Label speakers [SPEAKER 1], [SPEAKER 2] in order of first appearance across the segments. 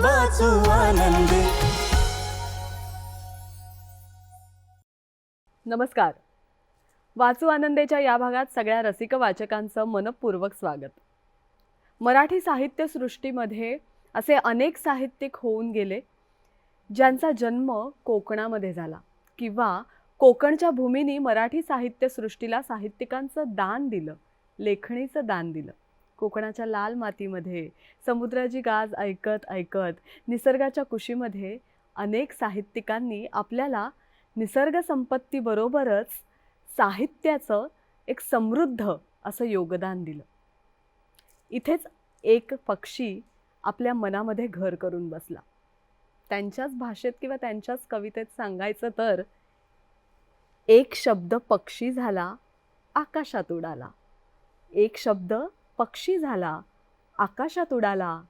[SPEAKER 1] वाचू आनंदी.
[SPEAKER 2] नमस्कार. वाचू आनंदेच्या या भागात सगळ्या रसिक वाचकांचं मनपूर्वक स्वागत. मराठी साहित्यसृष्टीमध्ये असे अनेक साहित्यिक होऊन गेले ज्यांचा जन्म कोकणामध्ये झाला किंवा कोकणच्या भूमीने मराठी साहित्यसृष्टीला साहित्यिकांचं दान दिलं लेखणीचं दान दिलं. कोकणाच्या लाल मातीमध्ये समुद्राची गाज ऐकत ऐकत निसर्गाच्या कुशीमध्ये अनेक साहित्यिकांनी आपल्याला निसर्ग संपत्तीबरोबरच साहित्याचं एक समृद्ध असं योगदान दिलं. इथेच एक पक्षी आपल्या मनामध्ये घर करून बसला. त्यांच्याच भाषेत किंवा त्यांच्याच कवितेत सांगायचं तर एक शब्द पक्षी झाला आकाशात उडाला. एक शब्द पक्षी झाला आकाशात उडाला.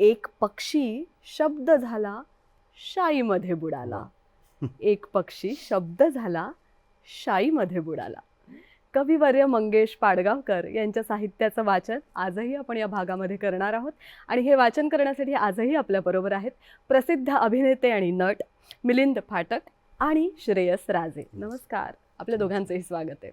[SPEAKER 2] एक पक्षी शब्द झाला शाईमध्ये बुडाला. एक पक्षी शब्द झाला शाईमध्ये बुडाला. कविवर्य मंगेश पाडगावकर यांच्या साहित्याचं वाचन आजही आपण या भागामध्ये करणार आहोत. आणि हे वाचन करण्यासाठी आजही आपल्याबरोबर आहेत प्रसिद्ध अभिनेते आणि नट मिलिंद फाटक आणि श्रेयस राजे. नमस्कार. आपल्या दोघांचंही स्वागत आहे.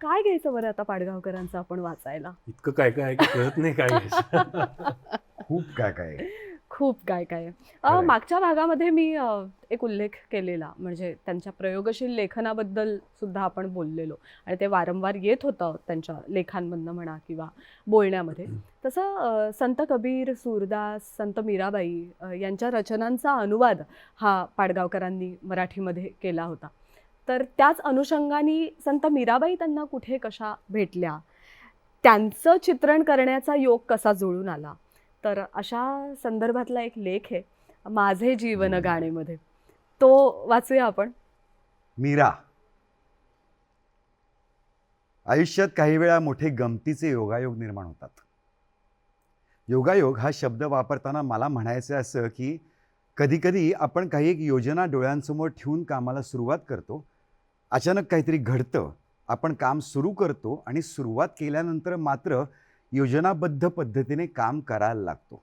[SPEAKER 2] काय घ्यायचं बरं आता पाडगावकरांचं आपण वाचायला
[SPEAKER 3] इतकं काय काय आहे की कळत नाही काय घ्यायचं.
[SPEAKER 4] खूप काय काय आहे.
[SPEAKER 2] खूप काय काय आहे. अ,
[SPEAKER 4] खरंय.
[SPEAKER 2] मागच्या भागामध्ये मी अ, एक उल्लेख केलेला म्हणजे त्यांच्या प्रयोगशील लेखनाबद्दल सुद्धा आपण बोललेलो आणि ते वारंवार येत होतं त्यांच्या लेखांमधनं म्हणा किंवा बोलण्यामध्ये तसं अ, संत कबीर सूरदास संत मीराबाई अ, यांच्या रचनांचा अनुवाद हा पाडगावकरांनी मराठीमध्ये केला होता तर त्याच अनुषंगाने संत मीराबाई त्यांना कुठे कशा भेटल्या? त्यांचं चित्रण करण्याचा योग कसा जुळून आला? तर अशा संदर्भातला एक लेख आहे माझे जीवन. गाणेमध्ये. तो वाचूया आपण.
[SPEAKER 4] मीरा. आयुष्यात काही वेळा मोठे गमतीचे योगायोग निर्माण होतात. योगायोग हा शब्द वापरताना मला म्हणायचं आहे असं की कधीकधी आपण काही एक योजना डोळ्यांसमोर ठेवून कामाला सुरुवात करतो अचानक काहीतरी घडतं. आपण काम सुरू करतो आणि सुरुवात केल्यानंतर मात्र योजनाबद्ध पद्धतीने काम करायला लागतो.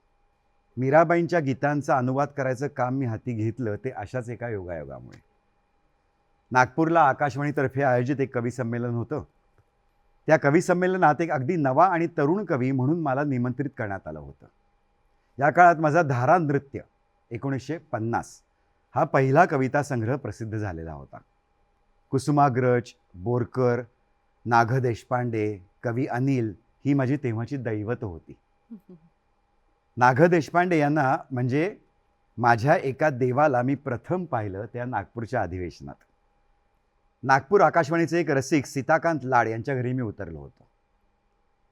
[SPEAKER 4] मीराबाईंच्या गीतांचा अनुवाद करायचं काम मी हाती घेतलं ते अशाच एका योगायोगामुळे. नागपूरला आकाशवाणीतर्फे आयोजित एक कवी संमेलन होतं. त्या कवी संमेलनात एक अगदी नवा आणि तरुण कवी म्हणून मला निमंत्रित करण्यात आलं होतं. या काळात माझा धारा नृत्य एकोणीसशे पन्नास हा पहिला कविता संग्रह प्रसिद्ध झालेला होता. कुसुमाग्रज बोरकर नाग देशपांडे कवी अनिल ही माझी तेव्हाची दैवत होती. नाग देशपांडे यांना म्हणजे माझ्या एका देवाला मी प्रथम पाहिलं त्या नागपूरच्या अधिवेशनात. नागपूर आकाशवाणीचे एक रसिक सीताकांत लाड यांच्या घरी मी उतरलो होतो.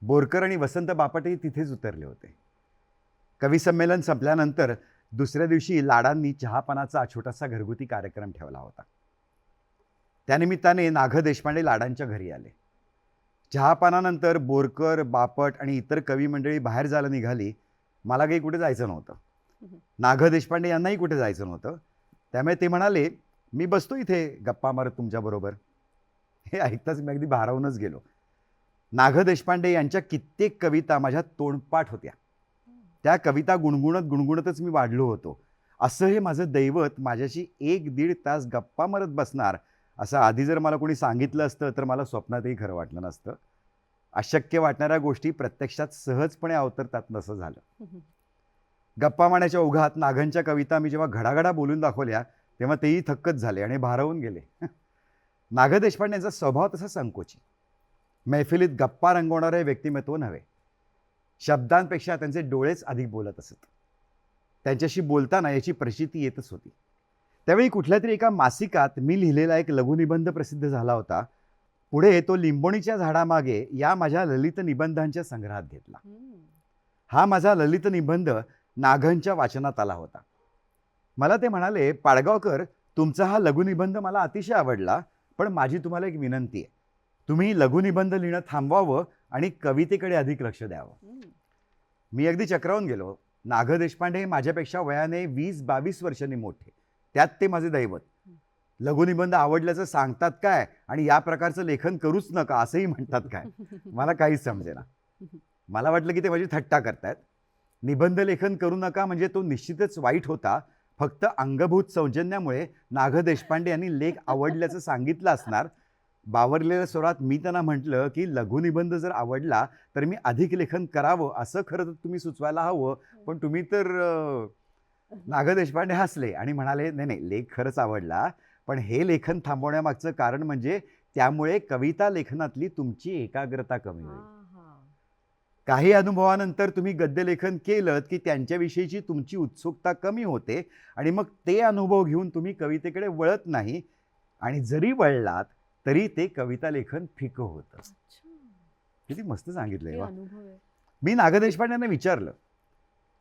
[SPEAKER 4] बोरकर आणि वसंत बापटही तिथेच उतरले होते. कवी संमेलन संपल्यानंतर दुसऱ्या दिवशी लाडांनी चहापानाचा छोटासा घरगुती कार्यक्रम ठेवला होता. त्यानिमित्ताने नाघ देशपांडे लाडांच्या घरी आले. चहापानानंतर बोरकर बापट आणि इतर कवी मंडळी बाहेर जायला निघाली. मला काही कुठे जायचं नव्हतं. नाघ देशपांडे यांनाही कुठे जायचं नव्हतं. त्यामुळे ते म्हणाले मी बसतो इथे गप्पा मारत तुमच्याबरोबर हे ऐकताच मी अगदी भारावूनच गेलो. नाघ देशपांडे यांच्या कित्येक कविता माझ्या तोंडपाठ होत्या. त्या कविता गुणगुणत गुणगुणतच मी वाढलो होतो. असं हे माझं दैवत माझ्याशी एक दीड तास गप्पा मारत बसणार असं आधी जर मला कोणी सांगितलं असतं तर मला स्वप्नातही खरं वाटलं नसतं. अशक्य वाटणाऱ्या गोष्टी प्रत्यक्षात सहजपणे अवतरतात नसं झालं. गप्पा मारण्याच्या ओघात नागांच्या कविता मी जेव्हा घडाघडा बोलून दाखवल्या तेव्हा तेही थक्कच झाले आणि भारावून गेले. नाग देशपांडे यांचा स्वभाव तसा संकोची. मैफिलीत गप्पा रंगवणारे व्यक्तिमत्व नव्हे. शब्दांपेक्षा त्यांचे डोळेच अधिक बोलत असत. त्यांच्याशी बोलताना याची प्रचिती येतच होती. त्यावेळी कुठल्या तरी एका मासिकात मी लिहिलेला एक लघुनिबंध प्रसिद्ध झाला होता. पुढे तो लिंबोणीच्या झाडामागे या माझ्या ललित निबंधांच्या संग्रहात घेतला. हा माझा ललित निबंध नाघांच्या वाचनात आला होता. मला ते म्हणाले पाडगावकर तुमचा हा लघुनिबंध मला अतिशय आवडला पण माझी तुम्हाला एक विनंती आहे. तुम्ही लघुनिबंध लिहिणं थांबवावं आणि कवितेकडे अधिक लक्ष द्यावं. मी अगदी चक्रावून गेलो. नाग देशपांडे हे माझ्यापेक्षा वयाने वीस बावीस वर्षांनी मोठे. त्यात ते माझे दैवत. लघुनिबंध आवडल्याचं सांगतात काय? आणि या प्रकारचं लेखन करूच नका असंही म्हणतात काय? मला काहीच समजेना. मला वाटलं की ते माझी थट्टा करतायत. निबंध लेखन करू नका म्हणजे तो निश्चितच वाईट होता. फक्त अंगभूत सौजन्यामुळे नाग देशपांडे यांनी लेख आवडल्याचं सांगितलं असणार. बावरलेल्या स्वरात मी त्यांना म्हटलं की लघुनिबंध जर आवडला तर मी अधिक लेखन करावं असं खरं तर तुम्ही सुचवायला हवं. पण तुम्ही तर नाग देशपांडे हसले आणि म्हणाले नाही नाही लेख खरंच आवडला पण हे लेखन थांबवण्यामागचं कारण म्हणजे त्यामुळे कविता लेखनातली तुमची एकाग्रता कमी होईल. काही अनुभवानंतर तुम्ही गद्यलेखन केलं की त्यांच्याविषयीची तुमची उत्सुकता कमी होते आणि मग ते अनुभव घेऊन तुम्ही कवितेकडे वळत नाही आणि जरी वळलात तरी ते कविता लेखन फिकं होतं. किती मस्त सांगितलंय मी नाग देशपांड्यांना विचारलं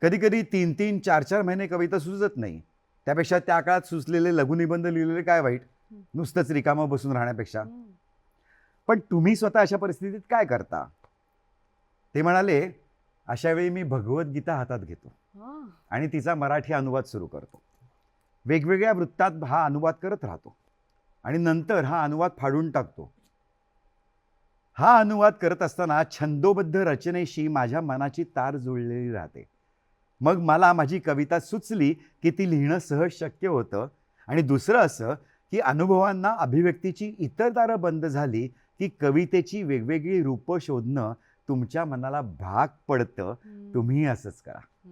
[SPEAKER 4] कधी कधी तीन तीन चार चार महिने कविता सुचत नाही. त्यापेक्षा त्या काळात सुचलेले लघुनिबंध लिहिलेले काय वाईट? नुसतंच रिकामं बसून राहण्यापेक्षा. पण तुम्ही स्वतः अशा परिस्थितीत काय करता? ते म्हणाले अशा वेळी मी भगवद्गीता हातात घेतो आणि तिचा मराठी अनुवाद सुरू करतो. वेगवेगळ्या वृत्तात हा अनुवाद करत राहतो आणि नंतर हा अनुवाद फाडून टाकतो. हा अनुवाद करत असताना छंदोबद्ध रचनेशी माझ्या मनाची तार जुळलेली राहते. मग मला माझी कविता सुचली की ती लिहिणं सहज शक्य होतं. आणि दुसरं असं की अनुभवांना अभिव्यक्तीची इतर दारं बंद झाली की कवितेची वेगवेगळी रूपं शोधणं तुमच्या मनाला भाग पडतं. तुम्ही असंच करा.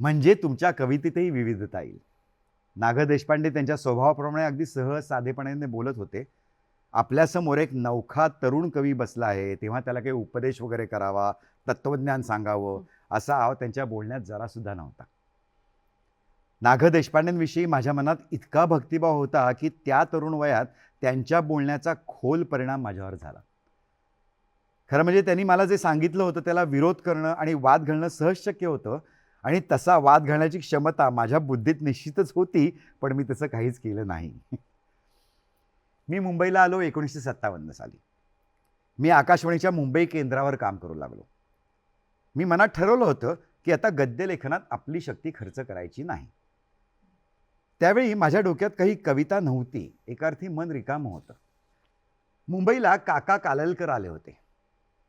[SPEAKER 4] म्हणजे तुमच्या कवितेतही विविधता येईल. नाग देशपांडे त्यांच्या स्वभावाप्रमाणे अगदी सहज साधेपणाने बोलत होते. आपल्यासमोर एक नवखा तरुण कवी बसला आहे. तेव्हा त्याला काही उपदेश वगैरे करावा तत्त्वज्ञान सांगावं असा आव त्यांच्या बोलण्यात जरासुद्धा नव्हता. नाग देशपांडेंविषयी माझ्या मनात इतका भक्तिभाव होता की त्या तरुण वयात त्यांच्या बोलण्याचा खोल परिणाम माझ्यावर झाला. खरं म्हणजे त्यांनी मला जे सांगितलं होतं त्याला विरोध करणं आणि वाद घालणं सहज शक्य होतं आणि तसा वाद घालण्याची क्षमता माझ्या बुद्धीत निश्चितच होती पण मी तसं काहीच केलं नाही. मी मुंबईला आलो एकोणीसशे सत्तावन्न साली. मी आकाशवाणीच्या मुंबई केंद्रावर काम करू लागलो. मी मनात ठरवलं होतं की आता गद्यलेखनात आपली शक्ती खर्च करायची नाही. त्यावेळी माझ्या डोक्यात काही कविता नव्हती. एकार्थी मन रिकामं होतं. मुंबईला काका काललकर आले होते.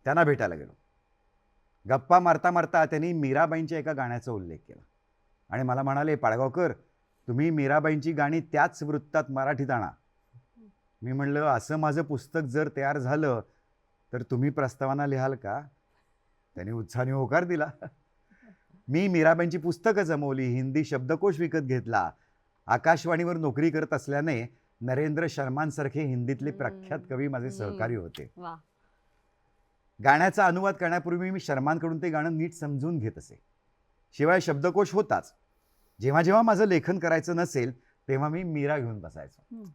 [SPEAKER 4] त्यांना भेटायला गेलो. गप्पा मारता मारता त्यांनी मीराबाईंच्या एका गाण्याचा उल्लेख केला. आणि मला म्हणाले पाडगावकर तुम्ही मीराबाईंची गाणी त्याच वृत्तात मराठीत आणा. मी म्हणलं असं माझं पुस्तक जर तयार झालं तर तुम्ही प्रस्तावना लिहाल का? त्यांनी उत्साहाने होकार दिला. मी मीराबाईंची पुस्तकं जमवली हिंदी शब्दकोश विकत घेतला आकाशवाणीवर नोकरी करत असल्याने नरेंद्र शर्मांसारखे हिंदीतले प्रख्यात कवी माझे. सहकारी होते. गाण्याचा अनुवाद करण्यापूर्वी मी शर्मांकडून ते गाणं नीट समजून घेत असे. शिवाय शब्दकोश होताच. जेव्हा जेव्हा माझं लेखन करायचं नसेल तेव्हा मी मीरा घेऊन बसायचो.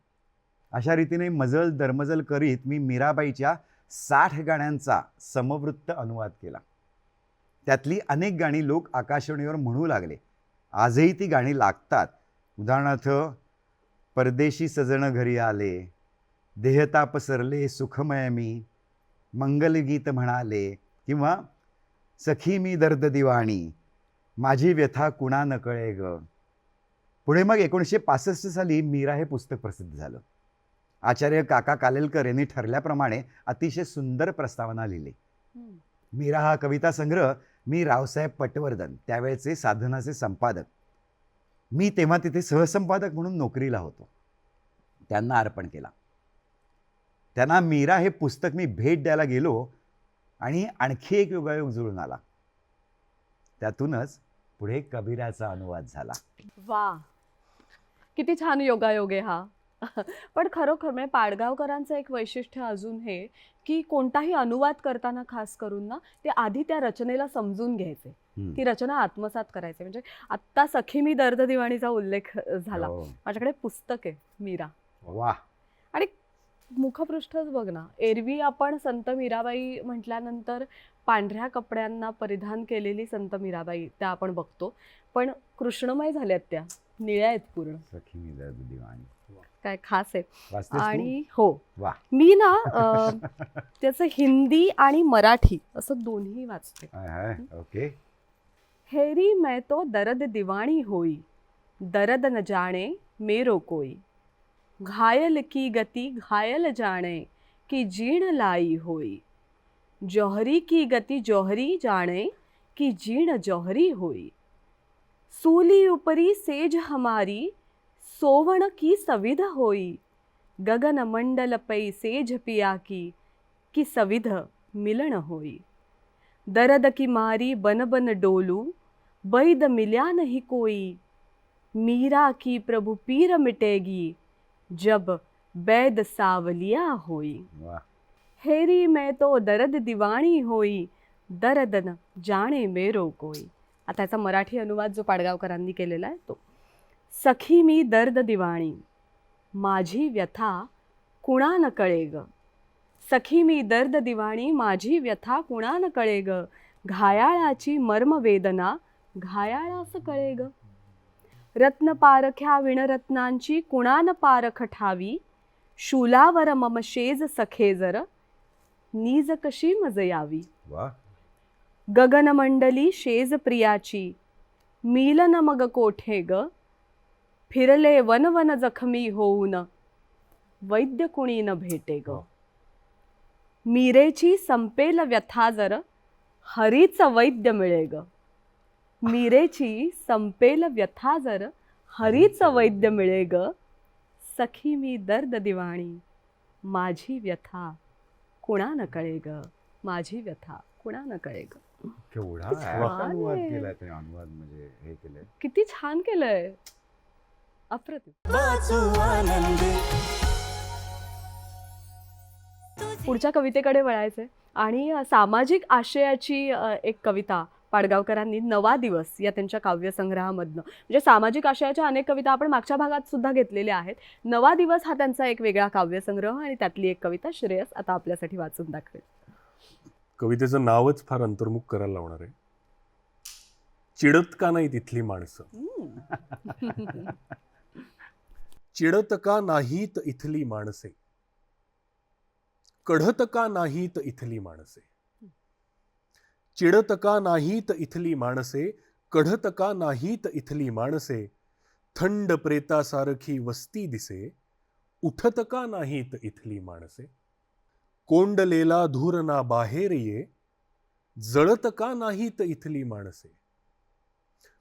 [SPEAKER 4] अशा रीतीने मजल दरमजल करीत मी मीराबाईच्या साठ गाण्यांचा समवृत्त अनुवाद केला. त्यातली अनेक गाणी लोक आकाशवाणीवर म्हणू लागले. आजही ती गाणी लागतात. उदाहरणार्थ परदेशी सजण घरी आले देहताप सरले सुखमय मी मंगलगीत म्हणाले किंवा सखी मी दर्द दिवाणी माझी व्यथा कुणा नकळे ग. पुढे मग एकोणीसशे पासष्ट साली मीरा हे पुस्तक प्रसिद्ध झालं. आचार्य काका कालेलकर यांनी ठरल्याप्रमाणे अतिशय सुंदर प्रस्तावना लिहिली. मीरा हा कविता संग्रह मी रावसाहेब पटवर्धन त्यावेळेचे साधनाचे संपादक. मी तेव्हा तिथे सहसंपादक म्हणून नोकरीला होतो. त्यांना अर्पण केला. त्यांना मीरा हे पुस्तक मी भेट द्यायला गेलो आणि आणखी एक योगायोग जुळून आला. त्यातूनच पुढे कबीराचा अनुवाद झाला.
[SPEAKER 2] वा किती छान योगायोग आहे हा. पण खरोखर म्हणजे पाडगावकरांचं एक वैशिष्ट्य अजून हे की कोणताही अनुवाद करताना खास करून ना ते आधी त्या रचनेला समजून घ्यायचे. ती रचना आत्मसात करायचे. म्हणजे आत्ता सखी मी दर्द दिवाणीचा उल्लेख झाला.
[SPEAKER 4] हो.
[SPEAKER 2] माझ्याकडे पुस्तक आहे मीरा.
[SPEAKER 4] वा
[SPEAKER 2] मुखपृष्ठच बघ ना एरवी आपण संत मीराबाई म्हटल्यानंतर पांढऱ्या कपड्यांना परिधान केलेली संत मीराबाई त्या आपण बघतो. पण कृष्णमय झाल्यात त्या निळ्या आहेत पूर्ण.
[SPEAKER 4] सखी मी दर्द दिवाणी.
[SPEAKER 2] काय खास आहे? आणि हो. मी ना त्याचं हिंदी आणि मराठी असं दोन्ही वाचते.
[SPEAKER 4] ओके.
[SPEAKER 2] हेरी मैं तो दर्द दिवाणी होई दर्द न जाने मेरो कोई. घायल की गति घायल जाने कि जीण लाई होई. जौहरी की गति जौहरी जाने कि जीण जौहरी होई. सूली उपरी सेज हमारी सोवण की सविध होई गगन मंडल पै सेज पिया की कि सविध मिलन होई दर्द की मारी बन बन डोलू बैद मिल्या नहीं कोई मीरा की प्रभु पीर मिटेगी जब बैद सावलिया होई हेरी मैं तो दर्द दिवाणी होई दर्द न जाणे मेरो कोई आता याचा मराठी अनुवाद जो पाडगावकरांनी केलेला आहे तो. सखी मी दर्द दिवाणी माझी व्यथा कुणा न कळे ग सखी मी दर्द दिवाणी माझी व्यथा कुणा न कळे ग घायाळाची मर्मवेदना घायाळास कळे ग रत्न पारख्या विणरत्नांची कुणान पारख ठावी? शूलावर मम शेज सखे जर नीज कशी मज यावी?
[SPEAKER 4] वा.
[SPEAKER 2] गगनमंडली शेज प्रियाची मिलन मग कोठे ग फिरले वन वन जखमी होऊन. वैद्य कुणी न भेटे ग? मीरेची संपेल व्यथा जर हरीच वैद्य मिळे ग. मीरेची संपेल व्यथा जर हरीच वैद्य मिळे ग. सखी मी दर्द दिवाणी माझी व्यथा कुणा न कळे ग? माझी व्यथा कुणा न कळे ग?
[SPEAKER 4] केवढा
[SPEAKER 2] छान
[SPEAKER 4] ऍप्ट अनुवाद
[SPEAKER 2] आहे.
[SPEAKER 4] केलाय त्याने अनुवाद म्हणजे हे केलंय.
[SPEAKER 2] किती छान केलंय. अप्रतिम. पुढच्या कवितेकडे वळायचंय. आणि सामाजिक आशयाची एक कविता पाडगावकरांनी नवा दिवस या त्यांच्या काव्यसंग्रहामधनं. म्हणजे सामाजिक आशयाच्या अनेक कविता आपण मागच्या भागात सुद्धा घेतलेल्या आहेत. नवा दिवस हा त्यांचा एक वेगळा काव्यसंग्रह आणि त्यातली एक कविता श्रेयस आता आपल्यासाठी वाचून दाखवेल.
[SPEAKER 3] कवितेचं नावच फार अंतर्मुख करायला लावणार आहे. चिडत का नाही तिथली माणसं. चिडत का नाहीत इथली माणसे? कढत का नाहीत इथली माणसे? चिडत का नाहीत इथली माणसे? कढत का नाहीत इथली माणसे? थंड प्रेतासारखी वस्ती दिसे उठत का नाहीत इथली माणसे? कोंडलेला धूर ना बाहेर ये जळत का नाहीत इथली माणसे?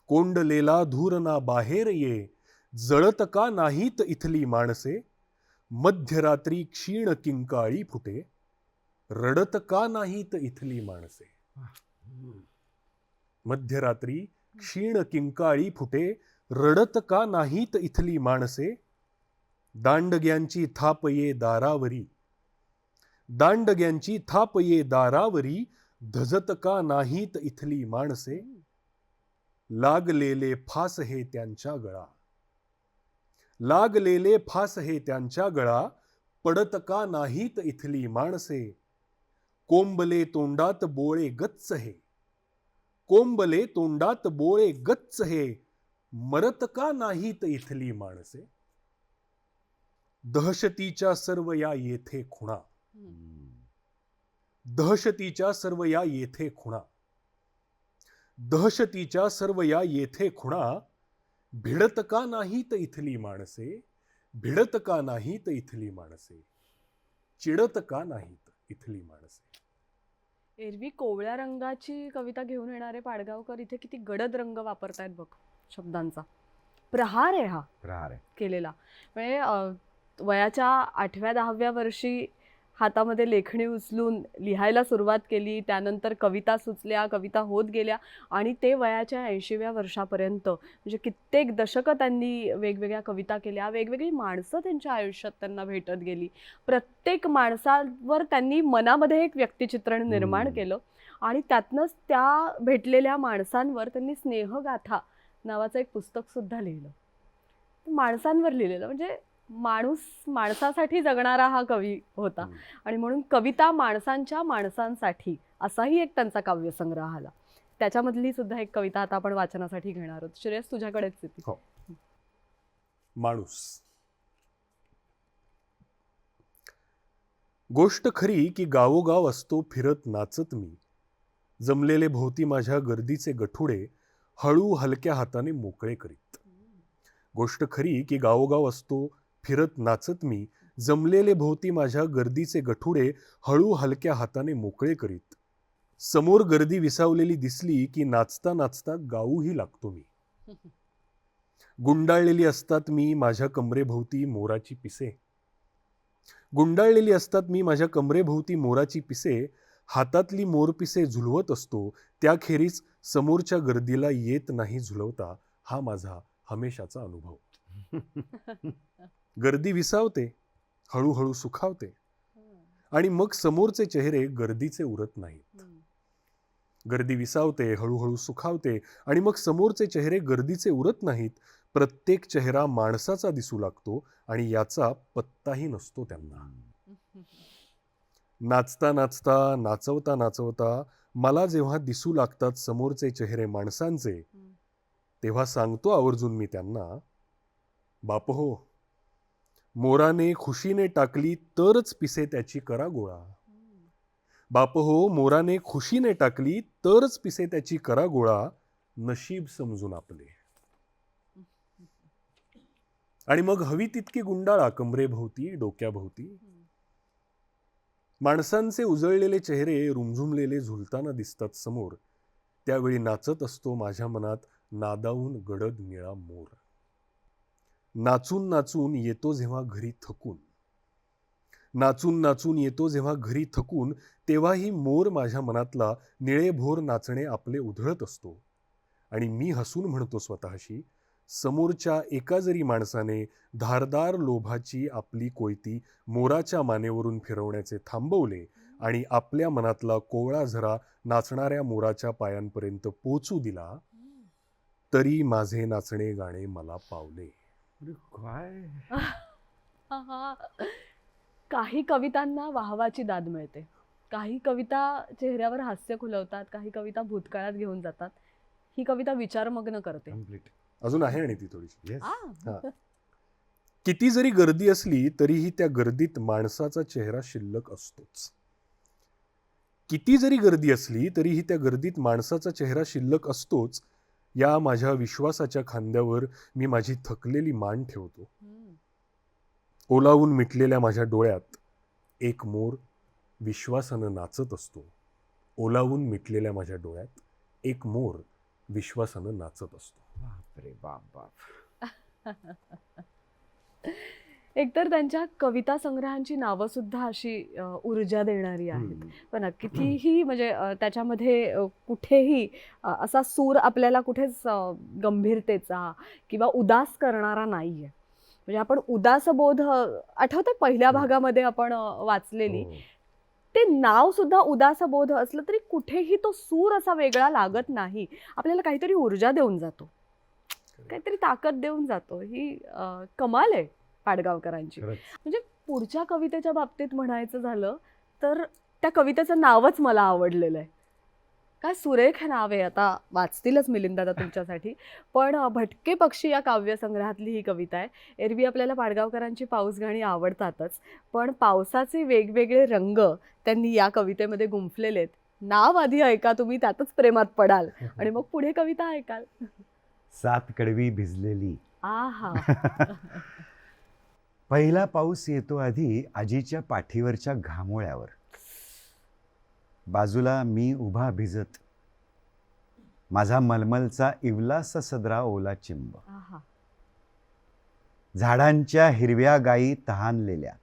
[SPEAKER 3] कोंडलेला धूर ना बाहेर ये जळत का नाहीत इथली माणसे? मध्यरात्री क्षीण किंकाळी फुटे. रडत का नाहीत इथली माणसे? मध्यरात्री क्षीण किंकाळी फुटे. रडत का नाहीत इथली माणसे? दांडग्यांची थाप ये दारावरी. दांडग्यांची थाप ये दारावरी. धजत का नाहीत इथली माणसे? लागलेले फास हे त्यांच्या गळा. लागलेले फास हे त्यांच्या गळा पडत का नाहीत इथली माणसे. कोंबले तोंडात बोळे गच्च हे. कोंबले तोंडात बोळे गच्च हे. मरत का नाहीत इथली माणसे. दहशतीच्या सर्व या येथे खुणा. दहशतीच्या सर्व या येथे खुणा. दहशतीच्या सर्व या येथे खुणा. भिडत का नाहीत इथली माणसे? भिडत का नाहीत इथली माणसे? चिडत का नाहीत इथली माणसे?
[SPEAKER 2] एरवी कोवळ्या रंगाची कविता घेऊन येणारे पाडगावकर इथे किती गडद रंग वापरतायत बघ शब्दांचा. प्रहार आहे हा
[SPEAKER 4] प्रहार आहे.
[SPEAKER 2] केलेला. म्हणजे वयाच्या आठव्या दहाव्या वर्षी हातामध्ये लेखणी उचलून लिहायला सुरुवात केली. त्यानंतर कविता सुचल्या कविता होत गेल्या आणि ते वयाच्या ऐंशीव्या वर्षापर्यंत म्हणजे कित्येक दशकं त्यांनी वेगवेगळ्या कविता केल्या. वेगवेगळी माणसं त्यांच्या आयुष्यात त्यांना भेटत गेली. प्रत्येक माणसावर त्यांनी मनामध्ये एक व्यक्तिचित्रण निर्माण. केलं आणि त्यातनंच त्या भेटलेल्या माणसांवर त्यांनी स्नेहगाथा नावाचं एक पुस्तक सुद्धा लिहिलं. माणसांवर लिहिलेलं. म्हणजे माणूस माणसासाठी जगणारा हा कवी होता. आणि म्हणून कविता माणसांच्या माणसांसाठी असाही एक त्यांचा काव्यसंग्रह आला. त्याच्यामधली सुद्धा एक कविता आता आपण वाचनासाठी घेणार आहोत. श्रेयस तुझ्याकडेच आहे ती.
[SPEAKER 3] माणूस. गोष्ट खरी की गावोगाव असतो फिरत नाचत मी. जमलेले भोवती माझ्या गर्दीचे गठुडे हळू हलक्या हाताने मोकळे करीत. गोष्ट खरी की गावोगाव असतो फिरत नाचत मी जमलेले भोवती माझ्या गर्दीचे गठुडे हळू हलक्या हाताने मोकळे करीत. समोर गर्दी विसावलेली दिसली की नाचता नाचता गाऊही लागतो मी. गुंडाळलेली असतात मी माझ्या कमरेभोवती मोराची पिसे. गुंडाळलेली असतात मी माझ्या कमरेभोवती मोराची पिसे. हातातली मोरपिसे झुलवत असतो त्याखेरीज समोरच्या गर्दीला येत नाही झुलवता हा माझा हमेशाचा अनुभव. गर्दी विसावते हळूहळू सुखावते. आणि मग समोरचे चेहरे गर्दीचे उरत नाहीत. गर्दी विसावते हळूहळू सुखावते आणि मग समोरचे चेहरे गर्दीचे उरत नाहीत. प्रत्येक चेहरा माणसाचा दिसू लागतो आणि याचा पत्ताही नसतो त्यांना. नाचता नाचता नाचवता नाचवता मला जेव्हा दिसू लागतात समोरचे चेहरे माणसांचे तेव्हा सांगतो आवर्जून मी त्यांना बाप हो मोराने खुशीने टाकली तरच पिसे त्याची करा गोळा. बाप हो मोराने खुशीने टाकली तरच पिसे त्याची करा गोळा नशीब समजून आपले. आणि मग हवी तितकी गुंडाळा कमरेभोवती डोक्याभोवती माणसांचे उजळलेले चेहरे रुमझुमलेले झुलताना दिसतात समोर. त्यावेळी नाचत असतो माझ्या मनात नादावून गडद निळा मोर. नाचून नाचून येतो जेव्हा घरी थकून. नाचून नाचून येतो जेव्हा घरी थकून तेव्हाही मोर माझ्या मनातला निळेभोर नाचणे आपले उधळत असतो. आणि मी हसून म्हणतो स्वतःशी समोरच्या एका जरी माणसाने धारदार लोभाची आपली कोयती मोराच्या मानेवरून फिरवण्याचे थांबवले आणि आपल्या मनातला कोवळा झरा नाचणाऱ्या मोराच्या पायांपर्यंत पोचू दिला तरी माझे नाचणे गाणे मला पावले.
[SPEAKER 4] काय.
[SPEAKER 2] काही कवितांना वाहवाची दाद मिळते. काही कविता चेहऱ्यावर हास्य खुलवतात काही कविता भूतकाळात घेऊन जातात. ही कविता विचारमग्न करते.
[SPEAKER 4] कंप्लीट
[SPEAKER 3] अजून आहे आणि ती थोडीशी. हा. किती जरी गर्दी असली तरीही त्या गर्दीत माणसाचा चेहरा शिल्लक असतोच. किती जरी गर्दी असली तरीही त्या गर्दीत माणसाचा चेहरा शिल्लक असतोच या माझ्या विश्वासाच्या खांद्यावर मी माझी थकलेली मान ठेवतो. ओलावून मिटलेल्या माझ्या डोळ्यात एक मोर विश्वासानं नाचत असतो. ओलावून मिटलेल्या माझ्या डोळ्यात एक मोर विश्वासानं नाचत असतो.
[SPEAKER 4] बापरे बाप बाप.
[SPEAKER 2] एकतर त्यांच्या कविता संग्रहांची नावं सुद्धा अशी ऊर्जा देणारी आहेत. पण कितीही म्हणजे त्याच्यामध्ये कुठेही असा सूर आपल्याला कुठेच गंभीरतेचा किंवा उदास करणारा नाहीये. म्हणजे आपण उदास बोध आठवते पहिल्या. भागामध्ये आपण वाचलेली.
[SPEAKER 4] हो.
[SPEAKER 2] ते नाव सुद्धा उदास बोध असलं तरी कुठेही तो सूर असा वेगळा लागत नाही. आपल्याला काहीतरी ऊर्जा देऊन जातो. काहीतरी ताकद देऊन जातो. ही कमाल आहे. पाडगावकरांची.
[SPEAKER 4] खरंच.
[SPEAKER 2] पुढच्या कवितेच्या बाबतीत म्हणायचं झालं तर त्या कवितेचं नावच मला आवडलेलं आहे. काय सुरेख नाव आहे आता वाचतीलच मिलिंद दादा तुमच्यासाठी. पण भटके पक्षी या काव्यसंग्रहातली ही कविता आहे. एरवी आपल्याला पाडगावकरांची पाऊस गाणी आवडतातच. पण पावसाचे वेगवेगळे रंग त्यांनी या कवितेमध्ये गुंफलेले आहेत. नाव आधी ऐका तुम्ही त्यातच प्रेमात पडाल. आणि मग पुढे कविता ऐकाल.
[SPEAKER 4] सात कडवी भिजलेली.
[SPEAKER 2] आहा.
[SPEAKER 4] पहिला पाऊस येतो आधी आजीच्या पाठीवरच्या घामोळ्यावर. बाजूला मी उभा भिजत माझा मलमलचा इवलासा सदरा ओला चिंब. झाडांच्या हिरव्या गायी तहानलेल्या.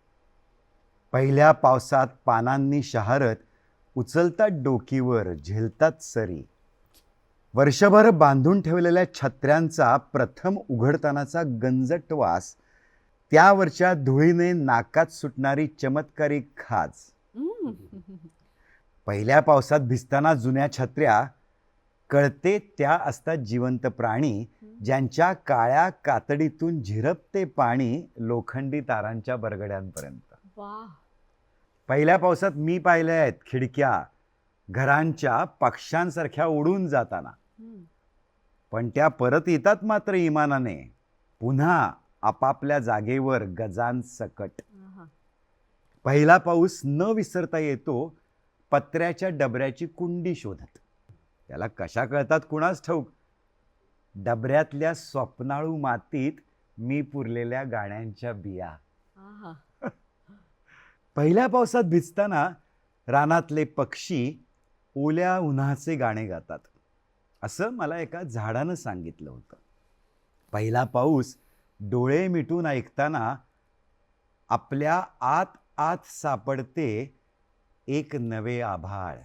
[SPEAKER 4] पहिल्या पावसात पानांनी शहारत उचलतात डोकीवर झेलतात सरी. वर्षभर बांधून ठेवलेल्या छत्र्यांचा प्रथम उघडतानाचा गंजट वास त्यावरच्या धुळीने नाकात सुटणारी चमत्कारी खाज. पहिल्या पावसात भिजताना जुन्या छत्र्या कळते त्या असतात जिवंत प्राणी ज्यांच्या काळ्या कातडीतून झिरपते पाणी लोखंडी तारांच्या बरगड्यांपर्यंत. पहिल्या पावसात मी पाहिल्या आहेत खिडक्या घरांच्या पक्ष्यांसारख्या उडून जाताना. पण त्या परत येतात मात्र इमानाने. पुन्हा आपापल्या जागेवर गजांसकट
[SPEAKER 2] आहा.
[SPEAKER 4] पहिला पाऊस न विसरता येतो पत्र्याच्या डबऱ्याची कुंडी शोधत. त्याला कशा कळतात कुणाच ठाऊक? डबऱ्यातल्या स्वप्नाळू मातीत मी पुरलेल्या गाण्यांच्या बिया. पहिल्या पावसात भिजताना रानातले पक्षी ओल्या उन्हाचे गाणे गातात. असं मला एका झाडानं सांगितलं होतं. पहिला पाऊस डोळे मिटून ऐकताना आपल्या आत आत सापडते एक नवे आभाळ.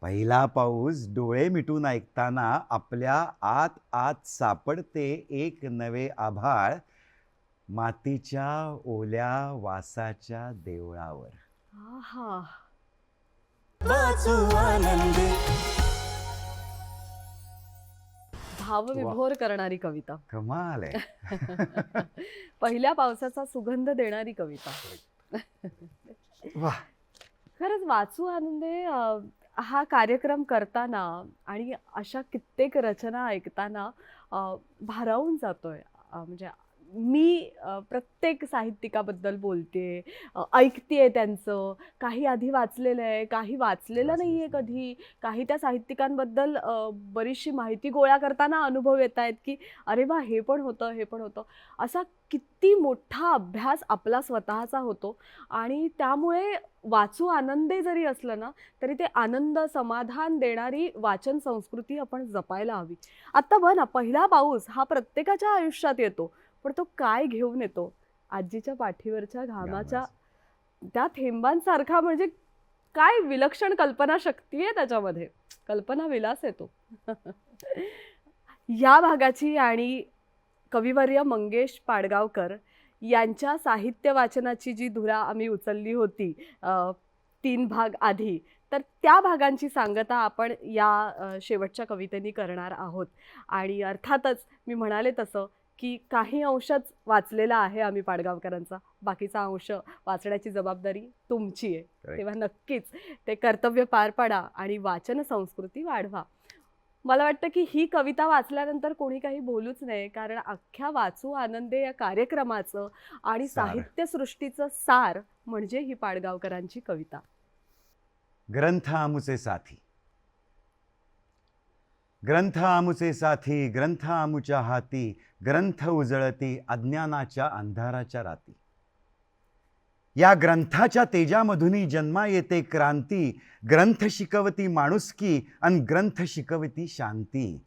[SPEAKER 4] पहिला पाऊस डोळे मिटून ऐकताना आपल्या आत आत सापडते एक नवे आभाळ मातीच्या ओल्या वासाच्या देवळावर.
[SPEAKER 2] आहा.
[SPEAKER 1] वाचू आनंदे
[SPEAKER 2] भावविभोर करणारी कविता.
[SPEAKER 4] कमाल आहे.
[SPEAKER 2] पहिल्या पावसाचा सुगंध देणारी कविता.
[SPEAKER 4] वा.
[SPEAKER 2] खरंच वाचू आनंदे हा कार्यक्रम करताना आणि अशा कित्येक रचना ऐकताना भारावून जातोय. म्हणजे मी प्रत्येक साहित्यिकाबद्दल बोलते ऐकतेय त्यांचं. काही आधी वाचलेलं आहे काही वाचलेलं नाही. आहे कधी. काही त्या साहित्यिकांबद्दल बरीचशी माहिती गोळा करताना अनुभव येत आहेत की अरे वा हे पण होतं हे पण होतं. असा किती मोठा अभ्यास आपला स्वतःचा होतो. आणि त्यामुळे वाचू आनंदे जरी असलं ना तरी ते आनंद समाधान देणारी वाचन संस्कृती आपण जपायला हवी. आत्ता बघ ना पहिला पाऊस हा प्रत्येकाच्या आयुष्यात येतो. पण तो काय घेऊन येतो? आजीच्या पाठीवरच्या घामाच्या त्या थेंबांसारखा म्हणजे काय विलक्षण कल्पना शक्ती आहे त्याच्यामध्ये. कल्पना विलास येतो या भागाची आणि कविवर्य मंगेश पाडगावकर यांच्या साहित्य वाचनाची जी धुरा आम्ही उचलली होती तीन भाग आधी तर त्या भागांची सांगता आपण या शेवटच्या कवितेनी करणार आहोत. आणि अर्थातच मी म्हणाले तसं की काही अंशच वाचलेला आहे आम्ही पाडगावकरांचा. बाकीचा अंश वाचण्याची जबाबदारी तुमची आहे. तेव्हा नक्कीच ते कर्तव्य पार पाडा आणि वाचन संस्कृती वाढवा. मला वाटतं की ही कविता वाचल्यानंतर कोणी काही बोलूच नाही कारण अख्ख्या वाचू आनंदे या कार्यक्रमाचं आणि. साहित्यसृष्टीचं सार म्हणजे ही पाडगावकरांची कविता.
[SPEAKER 4] ग्रंथ आमुचे साथी. ग्रंथ आमुचे साथी ग्रंथ आमुच्या हाती ग्रंथ उजळती अज्ञानाच्या अंधाराच्या राती. या ग्रंथाच्या तेजामधूनही जन्मा येते क्रांती ग्रंथ शिकवती माणुसकी अन ग्रंथ शिकवती शांती.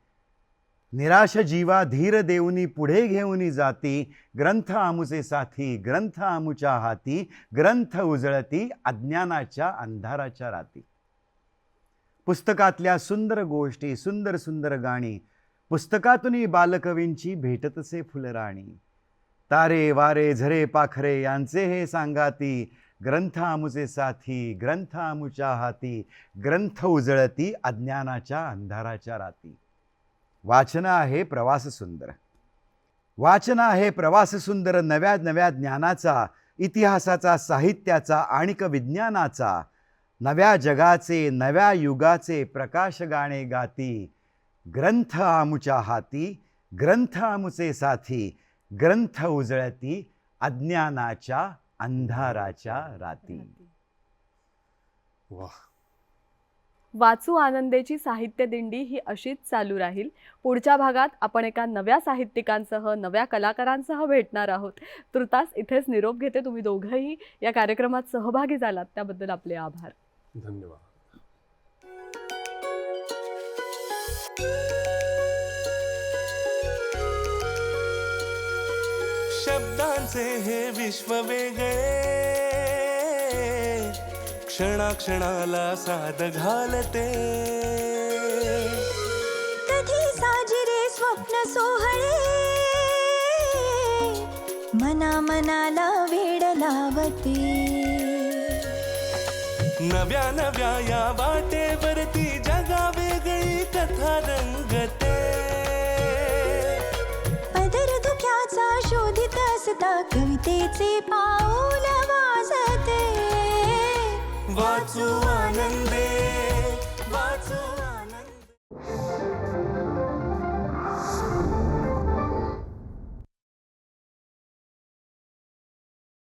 [SPEAKER 4] निराश जीवा धीर देऊनी पुढे घेऊनी जाती ग्रंथ आमुचे साथी ग्रंथ आमुच्या हाती ग्रंथ उजळती अज्ञानाच्या अंधाराच्या राती. पुस्तकातल्या सुंदर गोष्टी सुंदर सुंदर गाणी. पुस्तकातूनही बालकवींची भेटतसे फुलराणी. तारे वारे झरे पाखरे यांचे हे सांगाती ग्रंथ आमुचे साथी ग्रंथ आमुच्या हाती ग्रंथ उजळती अज्ञानाच्या अंधाराच्या राती. वाचन आहे प्रवास सुंदर. वाचन आहे प्रवास सुंदर नव्या नव्या ज्ञानाचा इतिहासाचा साहित्याचा आणिक विज्ञानाचा नव्या जगाचे नव्या युगाचे प्रकाश गाणे गाती. ग्रंथ आमुच्या हाती ग्रंथ आमुचे साथी ग्रंथ उजळती अज्ञानाच्या अंधाराच्या राती.
[SPEAKER 3] वा
[SPEAKER 2] वाचू आनंदेची साहित्य दिंडी ही अशीच चालू राहील. पुढच्या भागात आपण एका नव्या साहित्यिकांसह नव्या कलाकारांसह भेटणार आहोत. तुर्तास इथेच निरोप घेते तुम्ही दोघंही. या कार्यक्रमात सहभागी झालात त्याबद्दल आपले आभार.
[SPEAKER 3] धन्यवाद.
[SPEAKER 1] शब्दांचे हे विश्व वेगळे. क्षणाक्षणाला साद घालते.
[SPEAKER 5] कधी साजिरे स्वप्न सोहळे. मना मनाला वेड लावते.
[SPEAKER 1] नव्या नव्या या वाटेवरती जगा वेगळी कथा रंगते.
[SPEAKER 5] पदर धुक्याचा शोधित असता कवितेचे पाऊल वाजते.
[SPEAKER 1] वाचू आनंदे.